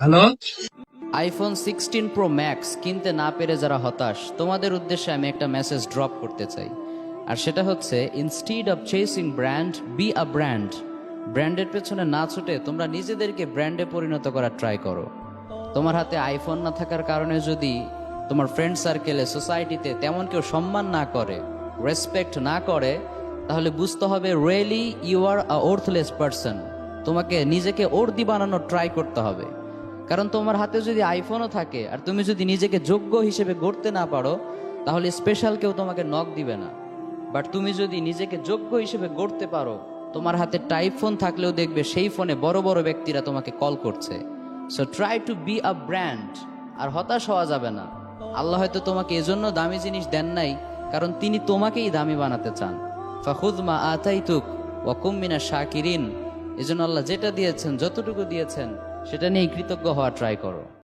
Hello iPhone sixteen pro max কিনতে না পেরে যারা হতাশ, তোমাদের উদ্দেশ্যে আমি একটা মেসেজ ড্রপ করতে চাই। আর সেটা হচ্ছে instead of chasing brand be a brand ব্র্যান্ডের পেছনে না ছুটে তোমরা নিজেদেরকে ব্র্যান্ডে পরিণত করার ট্রাই করো। তোমার হাতে আইফোন না থাকার কারণে যদি তোমার ফ্রেন্ড সার্কেলে সোসাইটিতে তেমন কেউ সম্মান না করে রেসপেক্ট না করে তাহলে বুঝতে হবে really you are a worthless person তোমাকে নিজেকে ওর্দি বানানোর ট্রাই করতে হবে। কারণ তোমার হাতে যদি আইফোনও থাকে, আর তুমি যদি নিজেকে যোগ্য হিসেবে গড়তে না পারো, তাহলে স্পেশাল কেউ তোমাকে নক দিবে না। বাট তুমি যদি নিজেকে যোগ্য হিসেবে গড়তে পারো, তোমার হাতে টাইপ ফোন থাকলেও দেখবে সেই ফোনে বড় বড় ব্যক্তিরা তোমাকে কল করছে। So try to be a brand আর হতাশ হওয়া যাবে না। আল্লাহ হয়তো তোমাকে এজন্য দামি জিনিস দেন নাই, কারণ তিনি তোমাকেই দামি বানাতে চান। ফাখুদ মা আতাইতুক ওয়াকুমিনা শাকিরিন। এজন্য আল্লাহ যেটা দিয়েছেন, যতটুকু দিয়েছেন, সেটা নিয়ে কৃতজ্ঞ হওয়া ট্রাই করো।